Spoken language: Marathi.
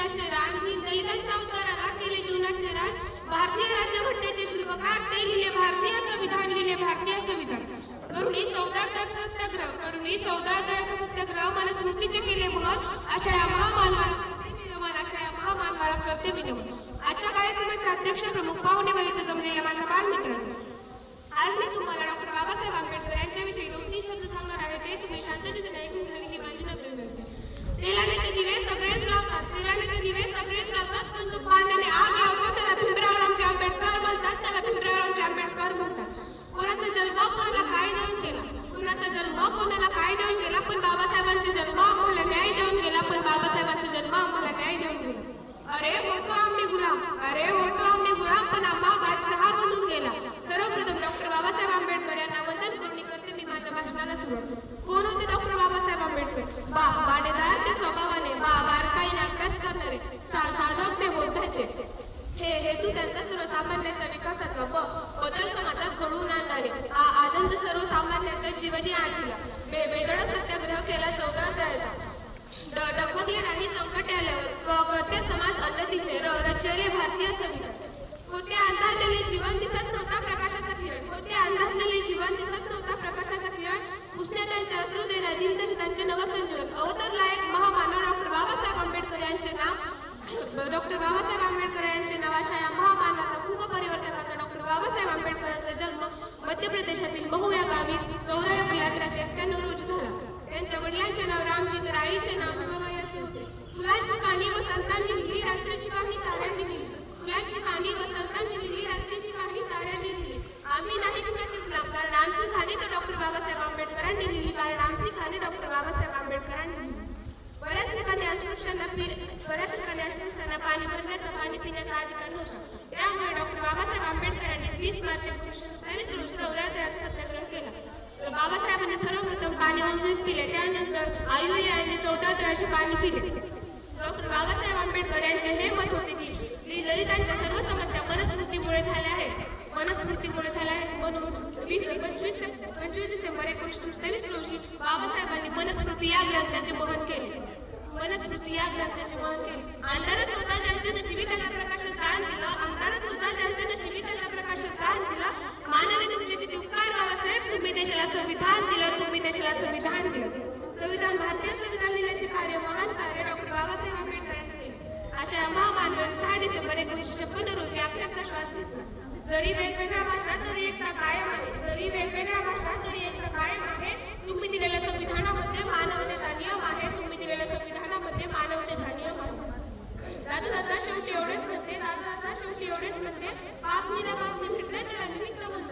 जीवनाचे रान दलितांच्या उद्धाराला केले जीवनाचे रान. भारतीय राज्यघटनेचे शिल्पकार ते लिहिले भारतीय संविधान लिहिले भारतीय संविधान. करुणी चौदा सत्याग्रह करुणी चौदा तारचा सत्याग्रह मला स्मृतीचे केले महान अशा या महामानवाला अशा या महामानवाला करते मी नमन. आजच्या कार्यक्रमाचे अध्यक्ष प्रमुख पाहुणे व जमलेल्या माझ्या बालमित्रांनो. आज मी तुम्हाला डॉक्टर बाबासाहेब आंबेडकर यांच्याविषयी दोन तीन शब्द सांगणार आहे. ते तुम्ही शांततेने ऐकून घ्यावी ही माझी नम्र विनंती. तेलाने ते दिवे सगळेच लावतात. तेलाने गुलाम अरे होतो आम्ही गुलाम पण आम्हा बादशहा बनून गेला. सर्वप्रथम डॉक्टर बाबासाहेब आंबेडकर यांना वंदन करून करते मी माझ्या भाषणाला सुरुवात कोण होते डॉक्टर बाबासाहेब आंबेडकर? बा बाणेदार ते स्वभावाने बा बारकाईने अभ्यास करणारे सा साधक ते बोधाचे हे हेतू त्यांचा सर्वसामान्याच्या विकासाचा. ब बदल समाजात घडवून आणणारे. आ आनंद सर्वसामान्याच्या जीवनी आणला बे बेदड सत्याग्रह केला चौदा तळ्याचा डगमगले नाही संकट आल्यावर क- करते समाज अन्नतीचे र होते अंधारलेले जीवन दिसत नव्हता प्रकाशाचा किरण. होते अंधारलेले जीवन दिसत नव्हता प्रकाशाचा किरण. पुसण्या त्यांचे अश्रू देण्या दिल तरी त्यांचे नवसंजीवन. अवतरला एक महामानव डॉक्टर बाबासाहेब आंबेडकर यांचे नाव डॉक्टर बाबासाहेब आंबेडकर यांचे नाव अशा या महामानवाचा खूप परिवर्तकाचा डॉक्टर बाबासाहेब आंबेडकर यांचा जन्म मध्य प्रदेशातील महू या गावी चौदा एप्रिल अठराशे एक्क्याण्णव रोजी झाला त्यांच्या वडिलांचे नाव रामजी तर आईचे नाव भीमाबाई असे होते फुलांची कहाणी व संतांनी लिहिली रात्रीची कहाणी ताऱ्यांनी लिहिली फुलांची कहाणी व संतांनी लिहिली रात्रीची कहाणी ताऱ्यांनी लिहिली आम्ही नाही कुणाचे गुलाम कारण आमची कहाणी तर डॉक्टर बाबासाहेब आंबेडकरांनी लिहिली कारण आमची कहाणी डॉक्टर बाबासाहेब आंबेडकरांनी. बऱ्याच ठिकाणी अस्पृश्यांना बऱ्याच ठिकाणी अस्पृश्यांना पाणी भरण्याचा पाणी पिण्याचा अधिकार नव्हता. त्यामुळे डॉक्टर बाबासाहेब आंबेडकरांनी वीस मार्च एकोणीसशे सत्तावीस रोजी चौदा तळ्याचा सत्याग्रह केला. बाबासाहेबांनी सर्वप्रथम पाणी औषध पिले त्यानंतर आयुई यांनी चौदा तळ्याचे पाणी पिले. डॉक्टर बाबासाहेब आंबेडकर यांचे हे मत होते की दलितांच्या सर्व समस्या मनस्मृतीमुळे झाल्या आहेत. मनस्मृतीमुळे म्हणून वीस पंचवीस पंचवीस डिसेंबर एकोणीसशे सत्तावीस रोजी बाबासाहेबांनी मनस्मृती या ग्रंथाचे केले. मनस्मृती या ग्रंथाचे केले. होता ज्यांच्या नशिबी प्रकाशात दिलं होता ज्यांच्या नशिबी प्रकाशात दिलं मानवी तुमचे किती उपकार बाबासाहेब तुम्ही देशाला संविधान दिलं तुम्ही देशाला संविधान दिलं. संविधान भारतीय संविधान लिहिण्याचे कार्य महान कार्य डॉक्टर बाबासाहेब आंबेडकरांनी केले. अशा या महामानवाने जरी वेगवेगळ्या भाषा तरी एकता कायम आहे. जरी वेगवेगळ्या भाषा तरी एकता कायम आहे. तुम्ही दिलेल्या संविधानामध्ये मानवतेचा नियम आहे. तुम्ही दिलेल्या संविधानामध्ये मानवतेचा नियम आहे. दादा दादा शेवटी एवढेच म्हणते. दादा दादा शेवटी एवढेच म्हणते. बापनीला बापनी भेटते त्याला निमित्त म्हणतात